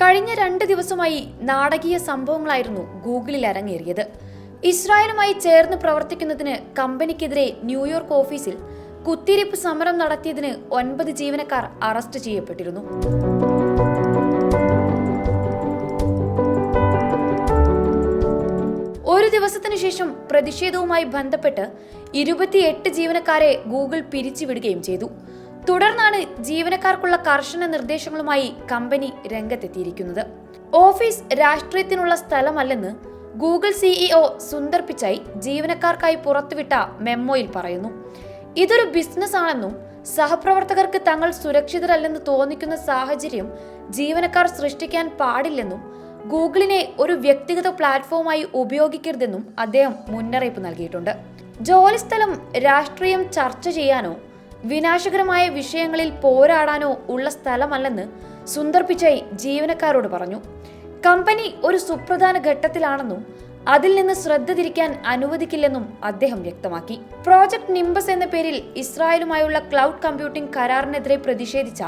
കഴിഞ്ഞ രണ്ട് ദിവസമായി നാടകീയ സംഭവങ്ങളായിരുന്നു ഗൂഗിളിൽ അരങ്ങേറിയത്. ഇസ്രായേലുമായി ചേർന്ന് പ്രവർത്തിക്കുന്നതിന് കമ്പനിക്കെതിരെ ന്യൂയോർക്ക് ഓഫീസിൽ കുത്തിരിപ്പ് സമരം നടത്തിയതിന് ഒൻപത് ജീവനക്കാർ അറസ്റ്റ് ചെയ്യപ്പെട്ടിരുന്നു. ഒരു ദിവസത്തിനു ശേഷം പ്രതിഷേധവുമായി ബന്ധപ്പെട്ട് ഇരുപത്തിയെട്ട് ജീവനക്കാരെ ഗൂഗിൾ പിരിച്ചുവിടുകയും ചെയ്തു. തുടർന്നാണ് ജീവനക്കാർക്കുള്ള കർശന നിർദ്ദേശങ്ങളുമായി കമ്പനി രംഗത്തെത്തിയിരിക്കുന്നത്. ഓഫീസ് രാഷ്ട്രീയത്തിനുള്ള സ്ഥലമല്ലെന്ന് ഗൂഗിൾ സിഇഒ സുന്ദർ പിച്ചായി ജീവനക്കാർക്കായി പുറത്തുവിട്ട മെമ്മോയിൽ പറയുന്നു. ഇതൊരു ബിസിനസ് ആണെന്നും സഹപ്രവർത്തകർക്ക് തങ്ങൾ സുരക്ഷിതരല്ലെന്ന് തോന്നിക്കുന്ന സാഹചര്യം ജീവനക്കാർ സൃഷ്ടിക്കാൻ പാടില്ലെന്നും ഗൂഗിളിനെ ഒരു വ്യക്തിഗത പ്ലാറ്റ്ഫോമായി ഉപയോഗിക്കരുതെന്നും അദ്ദേഹം മുന്നറിയിപ്പ് നൽകിയിട്ടുണ്ട്. ജോലിസ്ഥലം രാഷ്ട്രീയം ചർച്ച ചെയ്യാനോ വിനാശകരമായ വിഷയങ്ങളിൽ പോരാടാനോ ഉള്ള സ്ഥലമല്ലെന്ന് സുന്ദർ പിച്ചായി ജീവനക്കാരോട് പറഞ്ഞു. കമ്പനി ഒരു സുപ്രധാന ഘട്ടത്തിലാണെന്നും അതിൽ നിന്ന് ശ്രദ്ധ തിരിക്കാൻ അനുവദിക്കില്ലെന്നും അദ്ദേഹം വ്യക്തമാക്കി. പ്രോജക്ട് നിംബസ് എന്ന പേരിൽ ഇസ്രായേലുമായുള്ള ക്ലൗഡ് കമ്പ്യൂട്ടിംഗ് കരാറിനെതിരെ പ്രതിഷേധിച്ച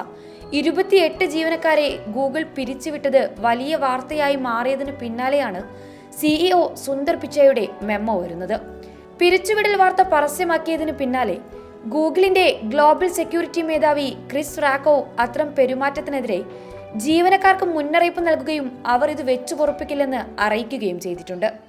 ഇരുപത്തിയെട്ട് ജീവനക്കാരെ ഗൂഗിൾ പിരിച്ചുവിട്ടത് വലിയ വാർത്തയായി മാറിയതിനു പിന്നാലെയാണ് സിഇഒ സുന്ദർ പിച്ചയുടെ മെമ്മോ വരുന്നത്. പിരിച്ചുവിടൽ വാർത്ത പരസ്യമാക്കിയതിനു പിന്നാലെ ഗൂഗിളിന്റെ ഗ്ലോബൽ സെക്യൂരിറ്റി മേധാവി ക്രിസ് റാക്കോ അത്തരം പെരുമാറ്റത്തിനെതിരെ ജീവനക്കാർക്ക് മുന്നറിയിപ്പ് നൽകുകയും അവർ ഇത് വെച്ചുപൊറുപ്പിക്കില്ലെന്ന് അറിയിക്കുകയും ചെയ്തിട്ടുണ്ട്.